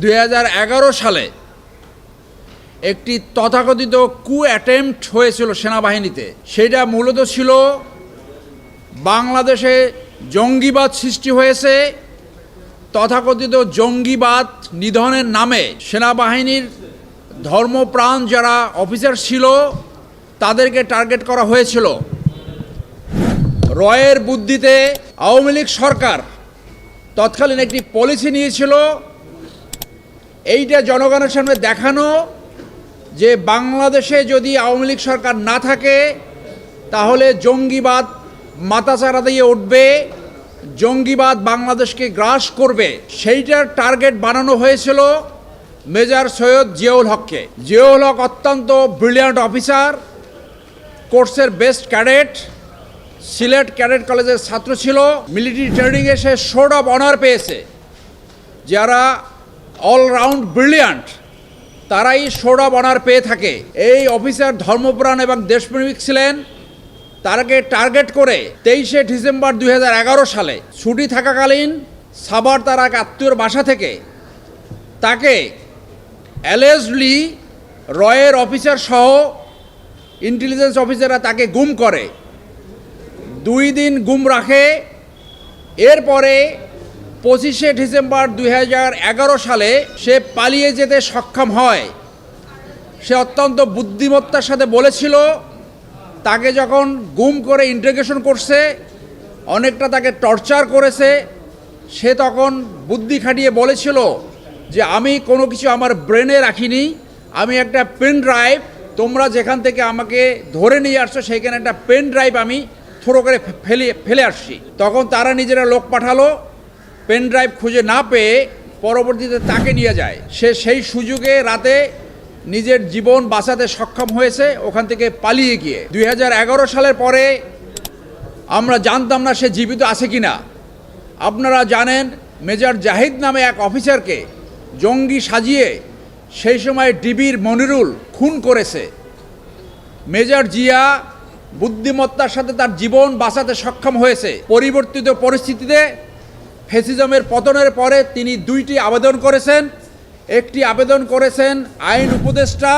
দু হাজার এগারো সালে একটি তথাকথিত কু অ্যাটেম্পট হয়েছিল সেনাবাহিনীতে। সেটা মূলত ছিল বাংলাদেশে জঙ্গিবাদ সৃষ্টি হয়েছে। তথাকথিত জঙ্গিবাদ নিধনের নামে সেনাবাহিনীর ধর্মপ্রাণ যারা অফিসার ছিল, তাদেরকে টার্গেট করা হয়েছিল। রয়ের বুদ্ধিতে আওয়ামী লীগ সরকার তৎকালীন একটি পলিসি নিয়েছিল এইটা জনগণের সামনে দেখানো যে বাংলাদেশে যদি আওয়ামী লীগ সরকার না থাকে, তাহলে জঙ্গিবাদ মাথাচাড়া দিয়ে উঠবে, জঙ্গিবাদ বাংলাদেশকে গ্রাস করবে। সেইটার টার্গেট বানানো হয়েছিল মেজর সৈয়দ জিয়াউল হককে। জিয়াউল হক অত্যন্ত ব্রিলিয়ান্ট অফিসার, কোর্সের বেস্ট ক্যাডেট, সিলেট ক্যাডেট কলেজের ছাত্র ছিল। মিলিটারি ট্রেনিংয়ে সে শোড অফ অনার পেয়েছে। যারা অলরাউন্ড ব্রিলিয়ান্ট তারাই অফ অনার পেয়ে থাকে। এই অফিসার ধর্মপ্রাণ এবং দেশপ্রেমিক ছিলেন। তারাকে টার্গেট করে তেইশে ডিসেম্বর দুই হাজার এগারো সালে ছুটি থাকাকালীন সাবার তার এক আত্মীয়র বাসা থেকে তাকে অ্যালেজলি রয়ের অফিসার সহ ইন্টেলিজেন্স অফিসাররা তাকে গুম করে। দুই দিন গুম রাখে। এরপরে পঁচিশে ডিসেম্বর দু হাজার এগারো সালে সে পালিয়ে যেতে সক্ষম হয়। সে অত্যন্ত বুদ্ধিমত্তার সাথে বলেছিল, তাকে যখন গুম করে ইন্টিগ্রেশন করছে, অনেকটা তাকে টর্চার করেছে, সে তখন বুদ্ধি খাটিয়ে বলেছিল যে, আমি কোনো কিছু আমার ব্রেনে রাখিনি, আমি একটা পেন ড্রাইভ তোমরা যেখান থেকে আমাকে ধরে নিয়ে আসছো, সেইখানে একটা পেন ড্রাইভ আমি থ্রো করে ফেলে ফেলে আসছি। তখন তারা নিজেরা লোক পাঠালো পেন ড্রাইভ খুঁজে না পেয়ে পরবর্তীতে তাকে নিয়ে যায়। সে সেই সুযোগে রাতে নিজের জীবন বাঁচাতে সক্ষম হয়েছে, ওখান থেকে পালিয়ে গিয়ে। দুই হাজার এগারো সালের পরে আমরা জানতাম না সে জীবিত আছে কি না আপনারা জানেন, মেজর জাহিদ নামে এক অফিসারকে জঙ্গি সাজিয়ে সেই সময় ডিবির মনিরুল খুন করেছে। মেজর জিয়া বুদ্ধিমত্তার সাথে তার জীবন বাঁচাতে সক্ষম হয়েছে। পরিবর্তিত পরিস্থিতিতে ফেসিজমের পতনের পরে তিনি দুইটি আবেদন করেছেন। একটি আবেদন করেছেন আইন উপদেষ্টা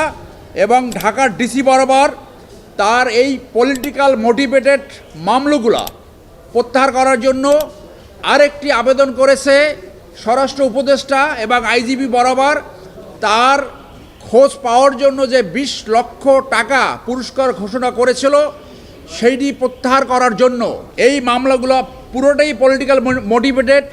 এবং ঢাকার ডিসি বরাবর তার এই পলিটিক্যাল মোটিভেটেড মামলাগুলা প্রত্যাহার করার জন্য। আরেকটি আবেদন করেছে স্বরাষ্ট্র উপদেষ্টা এবং আইজিবি বরাবর তার খোঁজ পাওয়ার জন্য যে বিশ লক্ষ টাকা পুরস্কার ঘোষণা করেছিল, সেইটি প্রত্যাহার করার জন্য। এই মামলাগুলো পুরোটাই পলিটিক্যাল মোটিভেটেড